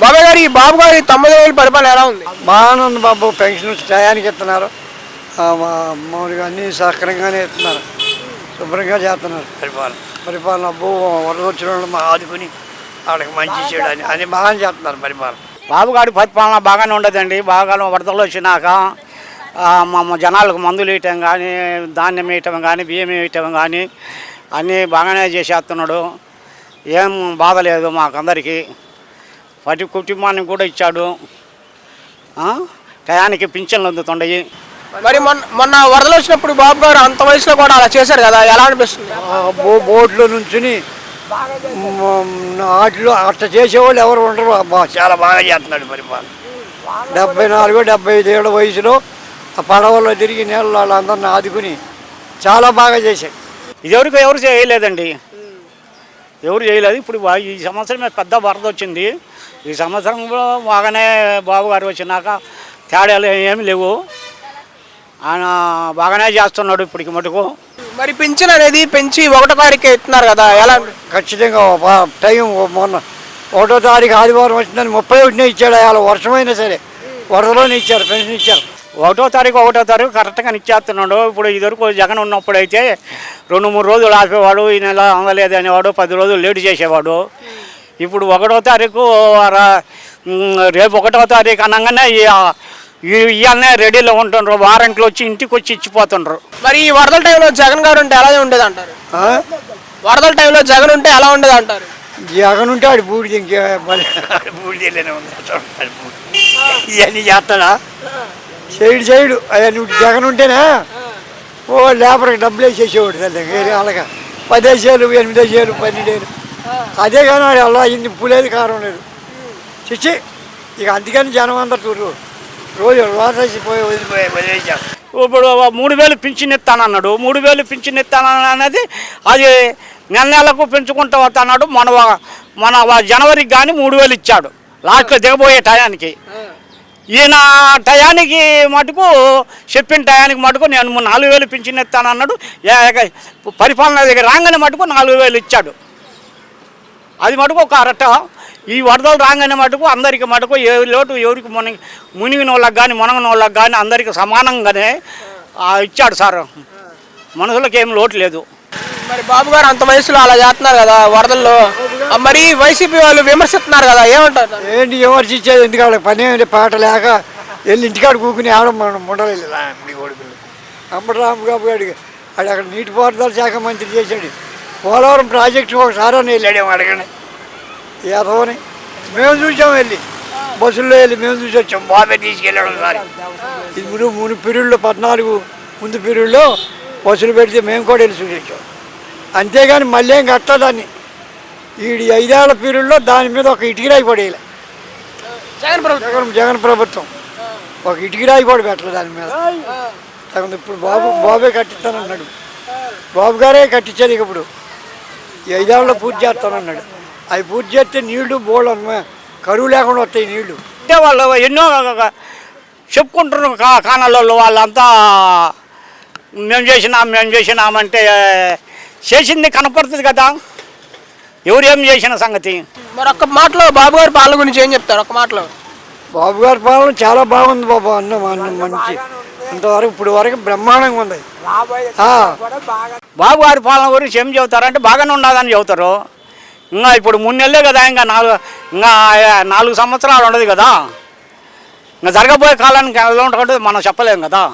బాబాయ్ గారు ఈ బాబు గారి తొమ్మిది వేలు పరిపాలన ఎలా ఉంది? బాగానే ఉంది బాబు. పెన్షన్ టయానికి ఇస్తున్నారు. ఆ, మా- మామూలుగా అన్ని సక్రమంగానే ఇస్తున్నారు. శుభ్రంగా చేస్తున్నారు. పరిపాలన. పరిపాలన అబ్బో వరద వచ్చిన వాళ్ళు మా ఆదుకుని వాళ్ళకి మంచి చేయడానికి అని బాగానే చేస్తున్నారు పరిపాలన. బాబుగాడి పరిపాలన బాగానే ఉండదండి. బాగా వరదలు వచ్చినాక ఆ, మా మా జనాలకు మందులు వేయటం కానీ ధాన్యం వేయటం కానీ బియ్యం వేయటం కానీ అన్నీ బాగానే చేసేస్తున్నాడు. ఏం బాధ లేదు మాకందరికీ. ప్రతి కుటుంబానికి కూడా ఇచ్చాడు. ఆ, టయానికి పింఛన్లు అందుతుండయి. మరి మొన్న మొన్న వరదలు వచ్చినప్పుడు బాబు గారు అంత వయసులో కూడా అలా చేశారు కదా ఎలా అనిపిస్తుంది? బో బోట్లో నుంచుని వాటిలో అట్ట చేసేవాళ్ళు ఎవరు ఉండరు. అబ్బా చాలా బాగా చేస్తున్నాడు పరిపాలన డెబ్బై నాలుగు డెబ్బై ఐదు ఏళ్ళ వయసులో ఆ పడవలో తిరిగి నీళ్ళు వాళ్ళందరిని ఆదుకుని చాలా బాగా చేశాడు. ఇదివరకు ఎవరు చేయలేదండి. ఎవరు చేయలేదు. ఇప్పుడు ఈ సంవత్సరం పెద్ద వరద వచ్చింది. ఈ సంవత్సరం కూడా బాగానే బాబు గారు వచ్చినాక తేడాలు ఏమి లేవు. ఆయన బాగానే చేస్తున్నాడు ఇప్పటికి మటుకు. మరి పింఛన్ అనేది పెంచి ఒకటో తారీఖు ఇస్తున్నారు కదా ఎలా? ఖచ్చితంగా టైం మొన్న ఒకటో తారీఖు ఆదివారం వచ్చిందని ముప్పై ఒకటినే ఇచ్చాడు. అలా వర్షమైనా సరే. వరదలోనే ఇచ్చారు పెన్షన్ ఇచ్చారు. ఒకటో తారీఖు ఒకటో తారీఖు కరెక్ట్గా ఇచ్చేస్తున్నాడు ఇప్పుడు ఇదివరకు జగన్ ఉన్నప్పుడు అయితే రెండు మూడు రోజులు ఆపేవాడు ఈ నెల అందలేదు అనేవాడు పది రోజులు లేట్ చేసేవాడు. ఇప్పుడు ఒకటో తారీఖు రేపు ఒకటో తారీఖు అనగానే ఇవాళనే రెడీలో ఉంటుండ్రు. వారంట్లు వచ్చి ఇంటికి వచ్చి ఇచ్చిపోతుండ్రు. మరి ఈ వరదల టైంలో జగన్ గారు ఉంటే ఎలా ఉండేది అంటారు ఆ? వరదల టైంలో జగన్ ఉంటే ఎలా ఉండేది అంటారు జగన్ ఉంటే ఆడు బూడిది ఇంకే మళ్ళీ ఆడు బూడిద. ఇవన్నీ చేస్తాడా? చేయడు చేయడు అవన్నీ జగన్ ఉంటేనే? ఓ లేబర్కి డబ్బులు వేసేసేవాడు తల్లి వాళ్ళగా పదేసేలు ఎనిమిదేసేలు పన్నెండేలు అదే కానీ వాడు అలా అయింది ఉప్పు లేదు కారం లేదు. చిచ్చి ఇక అందుకని జనం అందరు చూడు. రోజు రోజేసిపోయి వదిలిపోయి వదిలేసారు ఇప్పుడు మూడు వేలు పింఛన్ ఇస్తానన్నాడు. మూడు వేలు పింఛన్ ఇస్తానన్నది అది నెల నెలకు పెంచుకుంటూ వస్తున్నాడు మన మన జనవరికి కానీ మూడు వేలు ఇచ్చాడు. లాస్ట్లో దిగబోయే టయానికి. ఈయన టయానికి మటుకు చెప్పిన టయానికి మటుకు నేను నాలుగు వేలు పింఛన్ ఇస్తానన్నాడు. ఏ- పరిపాలన దగ్గర రాగానే మటుకు నాలుగు వేలు ఇచ్చాడు. అది మటుకు ఒక అరట. ఈ వరదలు రాగానే మటుకు అందరికి మటుకు ఏ లోటు ఎవరికి మునిగి మునిగిన వాళ్ళకి కానీ మునగిన వాళ్ళకి కానీ అందరికి సమానంగానే ఇచ్చాడు సార్. మనుషులకు ఏం లోటు లేదు. మరి బాబు గారు అంత వయసులో అలా చేస్తున్నారు కదా వరదల్లో. మరి వైసీపీ వాళ్ళు విమర్శిస్తున్నారు కదా ఏమంటారు? ఏంటి విమర్శించేది? ఎందుకు వాళ్ళకి పని ఏమిటి? పాట లేక వెళ్ళి ఇంటికాడ కూకుని ఆడ మనం ఉండలేదు. రాముడి కొడుకులు అమ్మడు రామబాబు గారికి ఆడు అక్కడ నీటిపారుదల శాఖ మంత్రి చేశాడు. పోలవరం ప్రాజెక్టు ఒకసారి అని వెళ్ళాడేమో అడగని. ఏదోని. మేము చూసాం వెళ్ళి. బస్సుల్లో వెళ్ళి మేము చూసి వచ్చాం. బాబే తీసుకెళ్ళాడు ఒకసారి. ఇప్పుడు మూడు పీరియడ్లో పద్నాలుగు ముందు పీరియడ్లో బస్సులు పెడితే మేము కూడా వెళ్ళి చూసి వచ్చాం. అంతేగాని మళ్ళీ ఏం కట్టదాన్ని ఈ ఐదేళ్ళ పీరియడ్లో దాని మీద ఒక ఇటుకరాయి పడేయాలి జగన్ ప్రభుత్వం. జగన్ ప్రభుత్వం. ఒక ఇటుకరాయి కూడా పెట్టలేదు దాని మీద. జగన్ ఇప్పుడు బాబు బాబే కట్టిస్తానన్నాడు. బాబు గారే కట్టించారు ఇక ఇప్పుడు. ఈ ఐదేళ్ళలో పూర్తి చేస్తానన్నాడు. అవి పూర్తి చేస్తే నీళ్ళు బోళ్ళు కరువు లేకుండా వస్తాయి నీళ్ళు. అంటే వాళ్ళు ఎన్నో చెప్పుకుంటున్నారు కా కానాలలో వాళ్ళంతా మేము చేసినాం మేము చేసినామంటే చేసింది కనపడుతుంది కదా. ఎవరు ఏం చేసిన సంగతి? మరి ఒక్క మాటలో బాబు గారి పాలన గురించి ఏం చెప్తారు? ఒక మాటలో. బాబు గారి పాలన చాలా బాగుంది బాబు అన్న అన్న మంచి. అంతవరకు ఇప్పుడు వరకు బ్రహ్మాండంగా ఉంది. ఆ, బాబు గారి పాలన గురించి ఏం చెబుతారంటే బాగానే ఉన్నదని చెబుతారు. ఇంకా ఇప్పుడు మూడు నెలలే కదా ఇంకా నాలుగు ఇంకా నాలుగు సంవత్సరాలు ఉండదు కదా. ఇంకా జరగబోయే కాలానికి ఎలా ఉంటుందో మనం చెప్పలేం కదా.